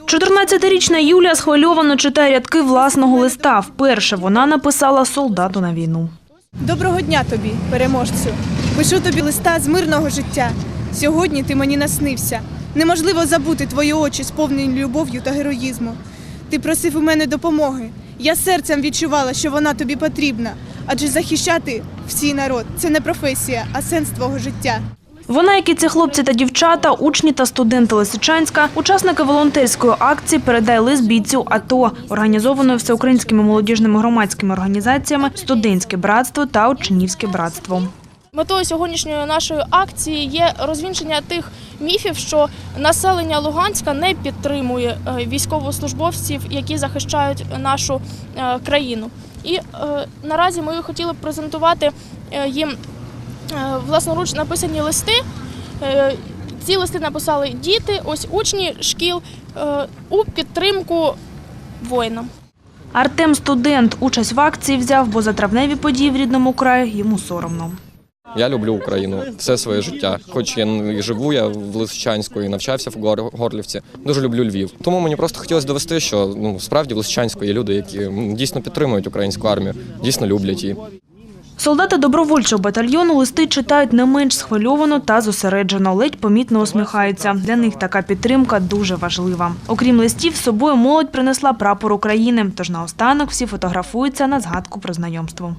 14-річна Юлія схвильовано читає рядки власного листа. Вперше вона написала солдату на війну. Доброго дня тобі, переможцю. Пишу тобі листа з мирного життя. Сьогодні ти мені наснився. Неможливо забути твої очі, сповнені любов'ю та героїзму. Ти просив у мене допомоги. Я серцем відчувала, що вона тобі потрібна. Адже захищати всій народ це не професія, а сенс твого життя. Вона, як і ці хлопці та дівчата, учні та студенти Лисичанська, учасники волонтерської акції «Передай лист бійцю АТО», організованої всеукраїнськими молодіжними громадськими організаціями «Студентське братство» та «Учнівське братство». Метою сьогоднішньої нашої акції є розвінчення тих міфів, що населення Луганська не підтримує е, військовослужбовців, які захищають нашу е, країну. І е, наразі ми хотіли б презентувати їм власноруч написані листи. Е, Ці листи написали діти, ось учні шкіл е, у підтримку воїнам. Артем студент участь в акції взяв, бо за травневі події в рідному краї йому соромно. Я люблю Україну все своє життя. Хоч я не живу, я в Лисичанську і навчався в Горлівці. Дуже люблю Львів. Тому мені просто хотілося довести, що ну справді в Лисичанську є люди, які дійсно підтримують українську армію, дійсно люблять її. Солдати добровольчого батальйону листи читають не менш схвильовано та зосереджено, ледь помітно усміхаються. Для них така підтримка дуже важлива. Окрім листів, з собою молодь принесла прапор України. Тож наостанок всі фотографуються на згадку про знайомство.